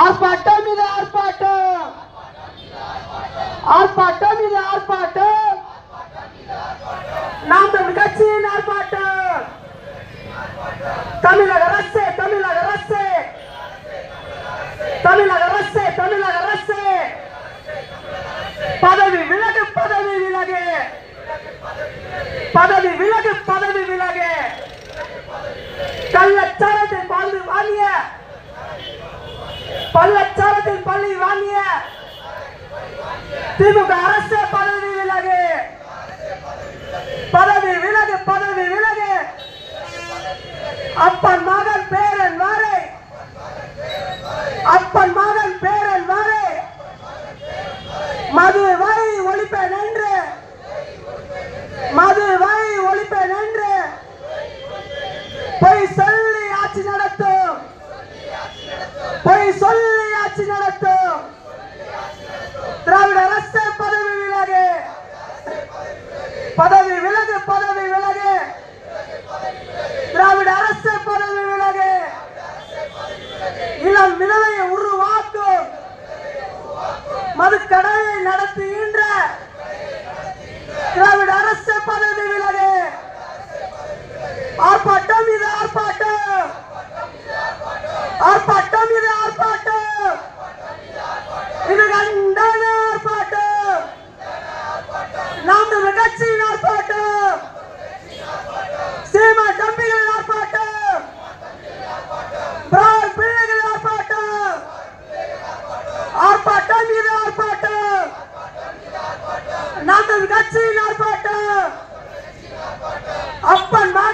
ஆர்ப்பாட்டம் இது ஆர்ப்பாட்டம். ஆர்ப்பாட்டம் இது ஆர்ப்பாட்டம். நாம் தமிழ் கட்சியின் ஆர்ப்பாட்டம். தமிழக அரசு தமிழக அரசு. தமிழக அரசு தமிழக அரசு. பதவி விலகு பதவி விலகு. பதவி விலகு பதவி விலகு கள்ளச்சாரத்தில் பள்ளி வாங்கிய பல்லச்சாரத்தில் பள்ளி வாங்கிய திமுக அரசு பதவி விலகு. பதவி விலகு பதவி விலகு. அப்பன் மகன் பேரன் வாரை. அப்பன் மகன் பேரன் வாரை. மது பொய் சொல்லி ஆட்சி நடத்தும். திராவிட அரசு பதவி விலகு. பதவி விலகு பதவி விலகு. திராவிட அரசு பதவி விலகு. இளம் விதவையை உருவாக்கும். மதுக்கடலை நட pan.